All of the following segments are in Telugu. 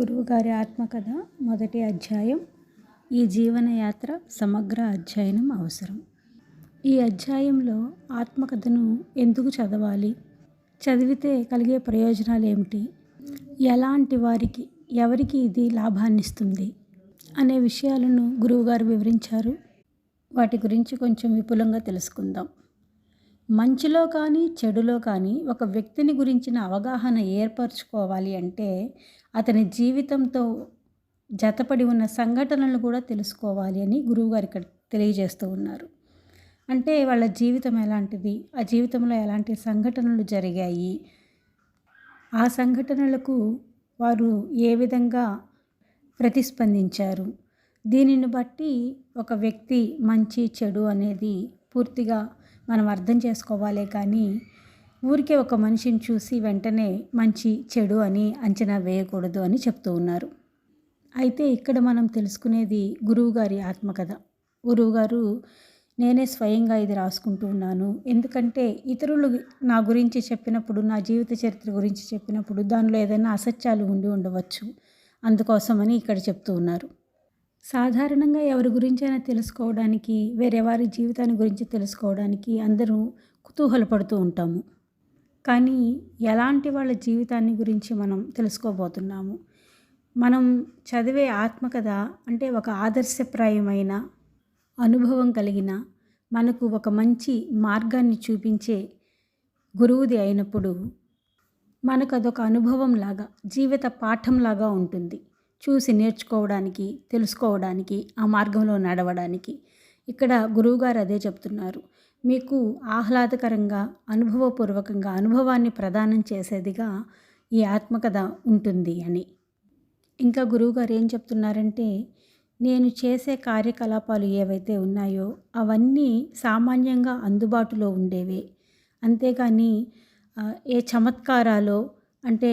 గురువుగారి ఆత్మకథ మొదటి అధ్యాయం. ఈ జీవనయాత్ర సమగ్ర అధ్యయనం అవసరం. ఈ అధ్యాయంలో ఆత్మకథను ఎందుకు చదవాలి? చదివితే కలిగే ప్రయోజనాలు ఏమిటి ఎలాంటి వారికి ఎవరికి ఇది లాభాన్నిస్తుంది? అనే విషయాలను గురువుగారు వివరించారు. వాటి గురించి కొంచెం విపులంగా తెలుసుకుందాం. మంచిలో కానీ చెడులో కానీ ఒక వ్యక్తిని గురించిన అవగాహన ఏర్పరచుకోవాలి అంటే అతని జీవితంతో జతపడి ఉన్న సంఘటనలు కూడా తెలుసుకోవాలి అని గురువుగారు ఇక్కడ తెలియజేస్తూ ఉన్నారు. అంటే వాళ్ళ జీవితం ఎలాంటిది? ఆ జీవితంలో ఎలాంటి సంఘటనలు జరిగాయి? ఆ సంఘటనలకు వారు ఏ విధంగా ప్రతిస్పందించారు? దీనిని బట్టి ఒక వ్యక్తి మంచి చెడు అనేది పూర్తిగా మనం అర్థం చేసుకోవాలి కానీ ఊరికే ఒక మనిషిని చూసి వెంటనే మంచి చెడు అని అంచనా వేయకూడదు అని చెప్తూ ఉన్నారు. అయితే ఇక్కడ మనం తెలుసుకునేది గురువుగారి ఆత్మకథ. గురువుగారు నేనే స్వయంగా ఇది రాసుకుంటూ ఉన్నాను. ఎందుకంటే ఇతరులు నా గురించి చెప్పినప్పుడు నా జీవిత చరిత్ర గురించి చెప్పినప్పుడు దానిలో ఏదైనా అసత్యాలు ఉండి ఉండవచ్చు. అందుకోసమని ఇక్కడ చెప్తూ ఉన్నారు. సాధారణంగా ఎవరి గురించైనా తెలుసుకోవడానికి వేరే వారి జీవితాన్ని గురించి తెలుసుకోవడానికి అందరూ కుతూహలపడుతూ ఉంటాము. కానీ ఎలాంటి వాళ్ళ జీవితాన్ని గురించి మనం తెలుసుకోబోతున్నాము? మనం చదివే ఆత్మకథ అంటే ఒక ఆదర్శప్రాయమైన అనుభవం కలిగిన మనకు ఒక మంచి మార్గాన్ని చూపించే గురువుది అయినప్పుడు మనకు అదొక అనుభవం లాగా జీవిత పాఠంలాగా ఉంటుంది. చూసి నేర్చుకోవడానికి తెలుసుకోవడానికి ఆ మార్గంలో నడవడానికి. ఇక్కడ గురువుగారు అదే చెప్తున్నారు. మీకు ఆహ్లాదకరంగా అనుభవపూర్వకంగా అనుభవాన్ని ప్రదానం చేసేదిగా ఈ ఆత్మకథ ఉంటుంది అని. ఇంకా గురువుగారు ఏం చెప్తున్నారంటే నేను చేసే కార్యకలాపాలు ఏవైతే ఉన్నాయో అవన్నీ సామాన్యంగా అందుబాటులో ఉండేవే. అంతేగాని ఏ చమత్కారాలో అంటే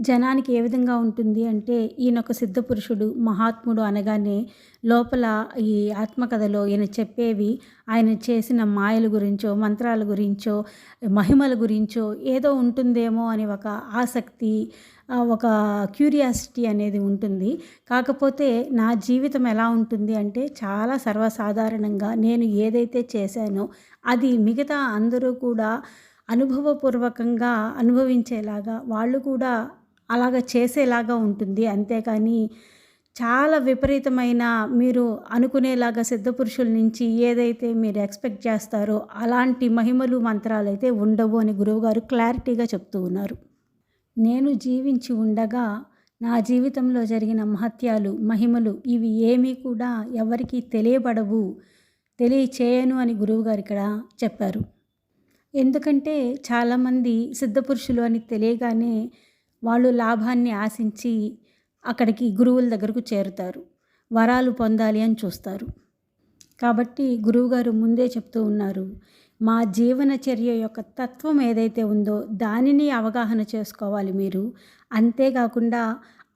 జనానికి ఏ విధంగా ఉంటుంది అంటే ఈయన ఒక సిద్ధ పురుషుడు మహాత్ముడు అనగానే లోపల ఈ ఆత్మకథలో ఈయన చెప్పేవి ఆయన చేసిన మాయల గురించో మంత్రాల గురించో మహిమల గురించో ఏదో ఉంటుందేమో అని ఒక ఆసక్తి ఒక క్యూరియాసిటీ అనేది ఉంటుంది. కాకపోతే నా జీవితం ఎలా ఉంటుంది అంటే చాలా సర్వసాధారణంగా నేను ఏదైతే చేశానో అది మిగతా అందరూ కూడా అనుభవపూర్వకంగా అనుభవించేలాగా వాళ్ళు కూడా అలాగ చేసేలాగా ఉంటుంది. అంతేకాని చాలా విపరీతమైన మీరు అనుకునేలాగా సిద్ధపురుషుల నుంచి ఏదైతే మీరు ఎక్స్పెక్ట్ చేస్తారో అలాంటి మహిమలు మంత్రాలు అయితే ఉండవు అని గురువుగారు క్లారిటీగా చెప్తూ ఉన్నారు. నేను జీవించి ఉండగా నా జీవితంలో జరిగిన మహత్యాలు మహిమలు ఇవి ఏమీ కూడా ఎవరికి తెలియబడవు తెలియచేయను అని గురువుగారు ఇక్కడ చెప్పారు. ఎందుకంటే చాలామంది సిద్ధపురుషులు అని తెలియగానే వాళ్ళు లాభాన్ని ఆశించి అక్కడికి గురువుల దగ్గరకు చేరుతారు. వరాలు పొందాలి అని చూస్తారు. కాబట్టి గురువుగారు ముందే చెప్తూ ఉన్నారు మా జీవన చర్య యొక్క తత్వం ఏదైతే ఉందో దానిని అవగాహన చేసుకోవాలి మీరు. అంతేకాకుండా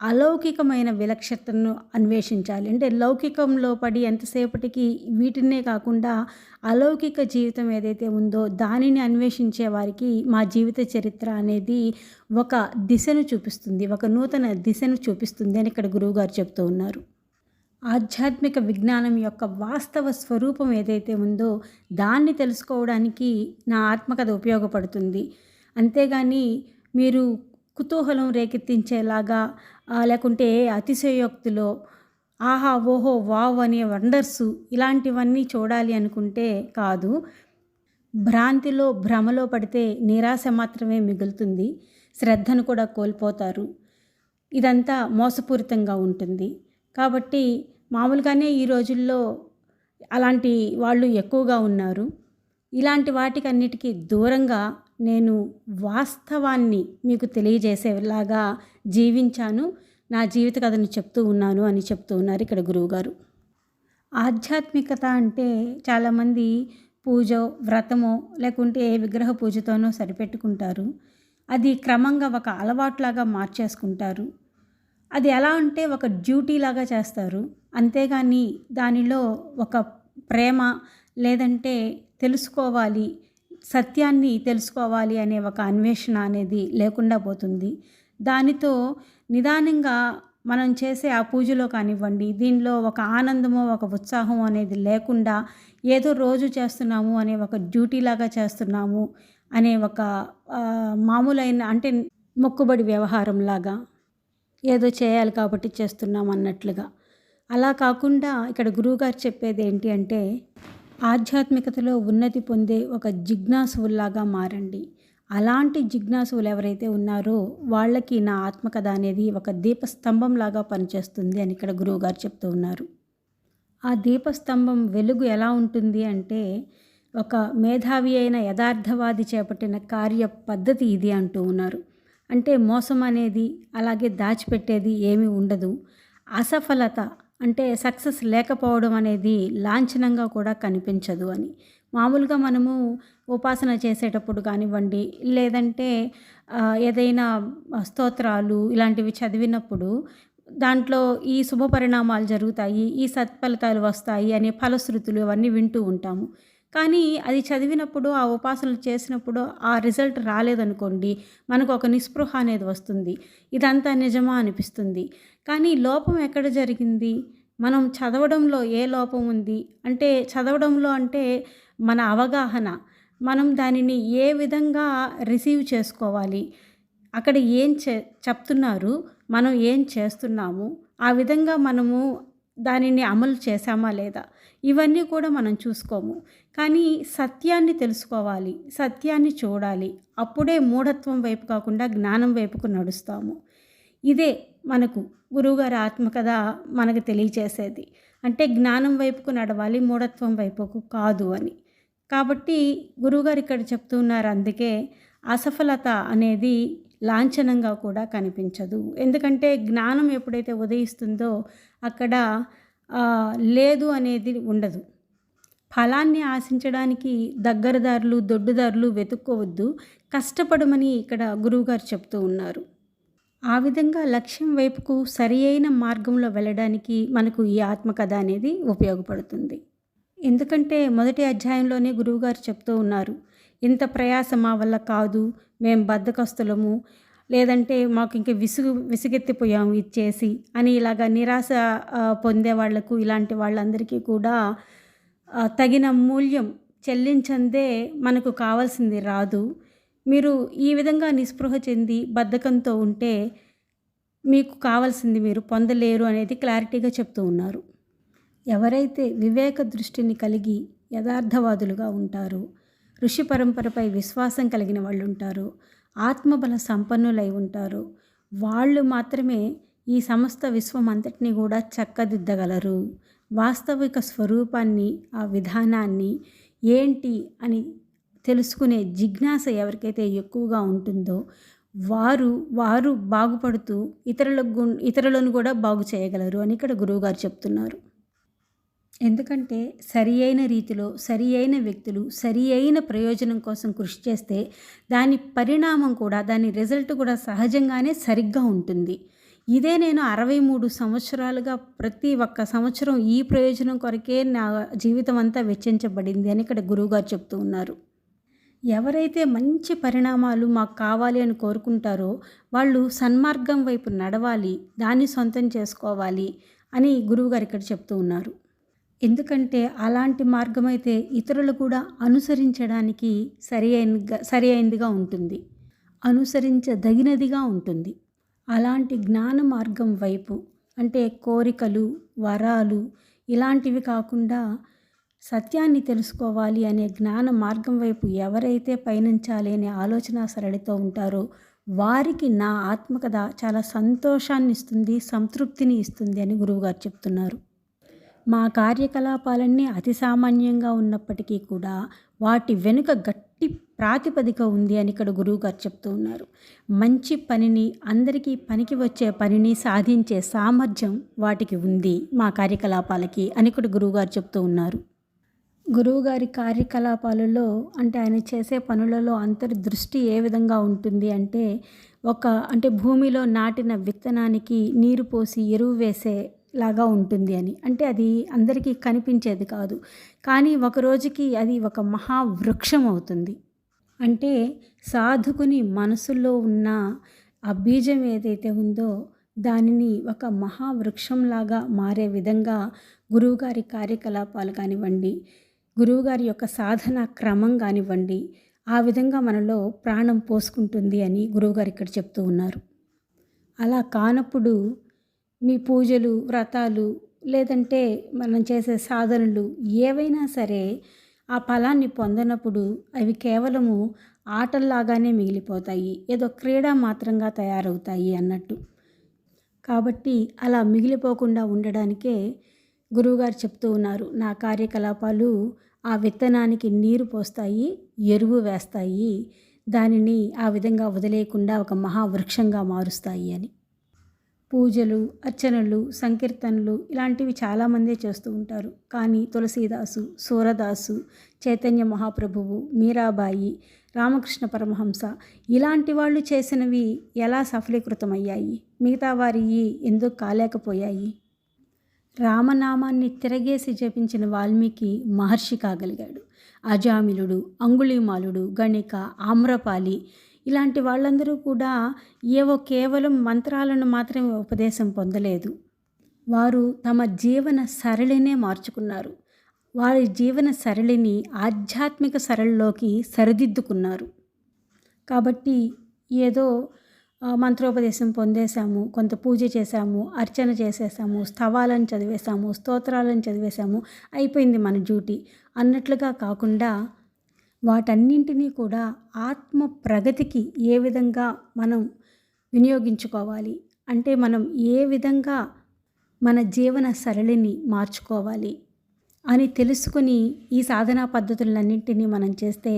అలౌకికమైన విలక్షతను అన్వేషించాలి. అంటే లౌకికంలో పడి ఎంతసేపటికి వీటినే కాకుండా అలౌకిక జీవితం ఏదైతే ఉందో దానిని అన్వేషించే వారికి మా జీవిత చరిత్ర అనేది ఒక దిశను చూపిస్తుంది. ఒక నూతన దిశను చూపిస్తుంది అని ఇక్కడ గురువుగారు చెప్తూ ఉన్నారు. ఆధ్యాత్మిక విజ్ఞానం యొక్క వాస్తవ స్వరూపం ఏదైతే ఉందో దాన్ని తెలుసుకోవడానికి నా ఆత్మకథ ఉపయోగపడుతుంది. అంతేగాని మీరు కుతూహలం రేకెత్తించేలాగా లేకుంటే అతిశయోక్తిలో ఆహా ఓహో వావ్ అనే వండర్స్ ఇలాంటివన్నీ చూడాలి అనుకుంటే కాదు. భ్రాంతిలో భ్రమలో పడితే నిరాశ మాత్రమే మిగులుతుంది. శ్రద్ధను కూడా కోల్పోతారు. ఇదంతా మోసపూరితంగా ఉంటుంది. కాబట్టి మామూలుగానే ఈ రోజుల్లో అలాంటి వాళ్ళు ఎక్కువగా ఉన్నారు. ఇలాంటి వాటికన్నిటికీ దూరంగా నేను వాస్తవాన్ని మీకు తెలియజేసేలాగా జీవించాను. నా జీవిత కథను చెప్తూ ఉన్నాను అని చెప్తూ ఉన్నారు ఇక్కడ గురువుగారు. ఆధ్యాత్మికత అంటే చాలామంది పూజ వ్రతమో లేకుంటే విగ్రహ పూజతోనో సరిపెట్టుకుంటారు. అది క్రమంగా ఒక అలవాట్లాగా మార్చేసుకుంటారు. అది ఎలా అంటే ఒక డ్యూటీ లాగా చేస్తారు. అంతేగాని దానిలో ఒక ప్రేమ లేదంటే తెలుసుకోవాలి సత్యాన్ని తెలుసుకోవాలి అనే ఒక అన్వేషణ అనేది లేకుండా పోతుంది. దానితో నిదానంగా మనం చేసే ఆ పూజలో కానివ్వండి దీనిలో ఒక ఆనందము ఒక ఉత్సాహం అనేది లేకుండా ఏదో రోజు చేస్తున్నాము అనే ఒక డ్యూటీలాగా చేస్తున్నాము అనే ఒక మామూలైన అంటే మొక్కుబడి వ్యవహారం లాగా ఏదో చేయాలి కాబట్టి చేస్తున్నాం అన్నట్లుగా. అలా కాకుండా ఇక్కడ గురువుగారు చెప్పేది ఏంటి అంటే ఆధ్యాత్మికతలో ఉన్నతి పొందే ఒక జిజ్ఞాసువుల్లాగా మారండి. అలాంటి జిజ్ఞాసువులు ఎవరైతే ఉన్నారో వాళ్ళకి నా ఆత్మకథ అనేది ఒక దీపస్తంభంలాగా పనిచేస్తుంది అని ఇక్కడ గురువుగారు చెప్తూ ఉన్నారు. ఆ దీపస్తంభం వెలుగు ఎలా ఉంటుంది అంటే ఒక మేధావి అయిన యథార్థవాది చేపట్టిన కార్య పద్ధతి ఇది అంటూ ఉన్నారు. అంటే మోసం అనేది అలాగే దాచిపెట్టేది ఏమీ ఉండదు. అసఫలత అంటే సక్సెస్ లేకపోవడం అనేది లాంఛనంగా కూడా కనిపించదు అని. మామూలుగా మనము ఉపాసన చేసేటప్పుడు కానివ్వండి లేదంటే ఏదైనా స్తోత్రాలు ఇలాంటివి చదివినప్పుడు దాంట్లో ఈ శుభ పరిణామాలు జరుగుతాయి ఈ సత్ఫలితాలు వస్తాయి అనే ఫలశ్రుతులు అవన్నీ వింటూ ఉంటాము. కానీ అది చదివినప్పుడు ఆ ఉపాసనలు చేసినప్పుడు ఆ రిజల్ట్ రాలేదనుకోండి మనకు ఒక నిస్పృహ అనేది వస్తుంది. ఇదంతా నిజమా అనిపిస్తుంది. కానీ లోపం ఎక్కడ జరిగింది? మనం చదవడంలో ఏ లోపం ఉంది? అంటే చదవడంలో అంటే మన అవగాహన. మనం దానిని ఏ విధంగా రిసీవ్ చేసుకోవాలి? అక్కడ ఏం చె చెప్తున్నారు? మనం ఏం చేస్తున్నాము? ఆ విధంగా మనము దానిని అమలు చేశామా లేదా? ఇవన్నీ కూడా మనం చూసుకోము. కానీ సత్యాన్ని తెలుసుకోవాలి సత్యాన్ని చూడాలి. అప్పుడే మూఢత్వం వైపు కాకుండా జ్ఞానం వైపుకు నడుస్తాము. ఇదే మనకు గురువుగారి ఆత్మకథ మనకు తెలియచేసేది. అంటే జ్ఞానం వైపుకు నడవాలి మూఢత్వం వైపుకు కాదు అని. కాబట్టి గురువుగారు ఇక్కడ చెప్తున్నారు అందుకే అసఫలత అనేది లాంఛనంగా కూడా కనిపించదు. ఎందుకంటే జ్ఞానం ఎప్పుడైతే ఉదయిస్తుందో అక్కడ లేదు అనేది ఉండదు. ఫలాన్ని ఆశించడానికి దగ్గరదారులు దొడ్డుదారులు వెతుక్కోవద్దు. కష్టపడమని ఇక్కడ గురువుగారు చెప్తూ ఉన్నారు. ఆ విధంగా లక్ష్యం వైపుకు సరి అయిన మార్గంలో వెళ్ళడానికి మనకు ఈ ఆత్మకథ అనేది ఉపయోగపడుతుంది. ఎందుకంటే మొదటి అధ్యాయంలోనే గురువుగారు చెప్తూ ఉన్నారు ఇంత ప్రయాస మా వల్ల కాదు మేము బద్దకస్తులము లేదంటే మాకు ఇంక విసుగు విసుగెత్తిపోయాము ఇచ్చేసి అని ఇలాగ నిరాశ పొందే వాళ్ళకు ఇలాంటి వాళ్ళందరికీ కూడా తగిన మూల్యం చెల్లించందే మనకు కావాల్సింది రాదు. మీరు ఈ విధంగా నిస్పృహ చెంది బద్ధకంతో ఉంటే మీకు కావాల్సింది మీరు పొందలేరు అనేది క్లారిటీగా చెప్తూ ఉన్నారు. ఎవరైతే వివేక దృష్టిని కలిగి యథార్థవాదులుగా ఉంటారో ఋషి పరంపరపై విశ్వాసం కలిగిన వాళ్ళు ఉంటారు ఆత్మబల సంపన్నులై ఉంటారు. వాళ్ళు మాత్రమే ఈ సమస్త విశ్వం అంతటిని కూడా చక్కదిద్దగలరు. వాస్తవిక స్వరూపాన్ని ఆ విధానాన్ని ఏంటి అని తెలుసుకునే జిజ్ఞాస ఎవరికైతే ఎక్కువగా ఉంటుందో వారు వారు బాగుపడుతూ ఇతరులకు ఇతరులను కూడా బాగు చేయగలరు అని ఇక్కడ గురువుగారు చెప్తున్నారు. ఎందుకంటే సరి అయిన రీతిలో సరి అయిన వ్యక్తులు సరి అయిన ప్రయోజనం కోసం కృషి చేస్తే దాని పరిణామం కూడా దాని రిజల్ట్ కూడా సహజంగానే సరిగ్గా ఉంటుంది. ఇదే నేను అరవై మూడు సంవత్సరాలుగా ప్రతి ఒక్క సంవత్సరం ఈ ప్రయోజనం కొరకే నా జీవితం అంతా వెచ్చించబడింది అని ఇక్కడ గురువుగారు చెప్తూ ఉన్నారు. ఎవరైతే మంచి పరిణామాలు మాకు కావాలి అని కోరుకుంటారో వాళ్ళు సన్మార్గం వైపు నడవాలి దాన్ని సొంతం చేసుకోవాలి అని గురువుగారు ఇక్కడ చెప్తూ ఉన్నారు. ఎందుకంటే అలాంటి మార్గం అయితే ఇతరులు కూడా అనుసరించడానికి సరి అయిన సరి అయినదిగా ఉంటుంది. అనుసరించదగినదిగా ఉంటుంది. అలాంటి జ్ఞాన మార్గం వైపు అంటే కోరికలు వరాలు ఇలాంటివి కాకుండా సత్యాన్ని తెలుసుకోవాలి అనే జ్ఞాన మార్గం వైపు ఎవరైతే పయనించాలి అనే ఆలోచన సరళితో ఉంటారో వారికి నా ఆత్మకథ చాలా సంతోషాన్ని ఇస్తుంది సంతృప్తిని ఇస్తుంది అని గురువుగారు చెప్తున్నారు. మా కార్యకలాపాలన్నీ అతి సామాన్యంగా ఉన్నప్పటికీ కూడా వాటి వెనుక గట్టి ప్రాతిపదిక ఉంది అని ఇక్కడ గురువుగారు చెప్తూ ఉన్నారు. మంచి పనిని అందరికీ పనికి వచ్చే పనిని సాధించే సామర్థ్యం వాటికి ఉంది మా కార్యకలాపాలకి అని ఇక్కడ గురువుగారు చెప్తూ ఉన్నారు. గురువుగారి కార్యకలాపాలలో అంటే ఆయన చేసే పనులలో అంతర్దృష్టి ఏ విధంగా ఉంటుంది అంటే ఒక అంటే భూమిలో నాటిన విత్తనానికి నీరు పోసి ఎరువు వేసే లాగా ఉంటుంది అని. అంటే అది అందరికీ కనిపించేది కాదు. కానీ ఒక రోజుకి అది ఒక మహావృక్షం అవుతుంది. అంటే సాధుకుని మనసులో ఉన్న ఆ బీజం ఏదైతే ఉందో దానిని ఒక మహావృక్షంలాగా మారే విధంగా గురువుగారి కార్యకలాపాలు కానివ్వండి గురువుగారి యొక్క సాధన క్రమం కానివ్వండి ఆ విధంగా మనలో ప్రాణం పోసుకుంటుంది అని గురువుగారు ఇక్కడ చెప్తూ ఉన్నారు. అలా కానప్పుడు మీ పూజలు వ్రతాలు లేదంటే మనం చేసే సాధనలు ఏవైనా సరే ఆ ఫలాన్ని పొందనప్పుడు అవి కేవలము ఆటల్లాగానే మిగిలిపోతాయి. ఏదో క్రీడా మాత్రంగా తయారవుతాయి అన్నట్టు. కాబట్టి అలా మిగిలిపోకుండా ఉండడానికే గురువుగారు చెప్తూ ఉన్నారు. నా కార్యకలాపాలు ఆ విత్తనానికి నీరు పోస్తాయి ఎరువు వేస్తాయి. దానిని ఆ విధంగా వదిలేయకుండా ఒక మహావృక్షంగా మారుస్తాయి అని. పూజలు అర్చనలు సంకీర్తనలు ఇలాంటివి చాలామందే చేస్తూ ఉంటారు. కానీ తులసీదాసు సూరదాసు చైతన్య మహాప్రభువు మీరాబాయి రామకృష్ణ పరమహంస ఇలాంటి వాళ్ళు చేసినవి ఎలా సఫలీకృతమయ్యాయి? మిగతా వారివి ఎందుకు కాలేకపోయాయి? రామనామాన్ని తిరగేసి జపించిన వాల్మీకి మహర్షి కాగలిగాడు. అజామిలుడు అంగుళీమాలుడు గణిక ఆమ్రపాలి ఇలాంటి వాళ్ళందరూ కూడా ఏవో కేవలం మంత్రాలను మాత్రమే ఉపదేశం పొందలేదు. వారు తమ జీవన సరళినే మార్చుకున్నారు. వారి జీవన సరళిని ఆధ్యాత్మిక సరళిలోకి సరిదిద్దుకున్నారు. కాబట్టి ఏదో మంత్రోపదేశం పొందేశాము కొంత పూజ చేశాము అర్చన చేసేసాము స్థవాలను చదివేశాము స్తోత్రాలను చదివేశాము అయిపోయింది మన డ్యూటీ. అన్నట్లుగా కాకుండా వాటన్నింటినీ కూడా ఆత్మ ప్రగతికి ఏ విధంగా మనం వినియోగించుకోవాలి? అంటే మనం ఏ విధంగా మన జీవన సరళిని మార్చుకోవాలి? అని తెలుసుకొని ఈ సాధనా పద్ధతులన్నింటినీ మనం చేస్తే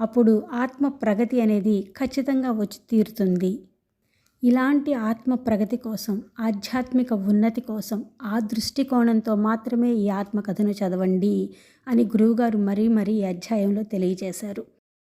అప్పుడు ఆత్మ ప్రగతి అనేది ఖచ్చితంగా వచ్చి తీరుతుంది. ఇలాంటి ఆత్మ ప్రగతి కోసం ఆధ్యాత్మిక ఉన్నతి కోసం ఆ దృష్టికోణంతో మాత్రమే ఈ ఆత్మకథను చదవండి అని గురువుగారు మరీ మరీ ఈ అధ్యాయంలో తెలియజేశారు.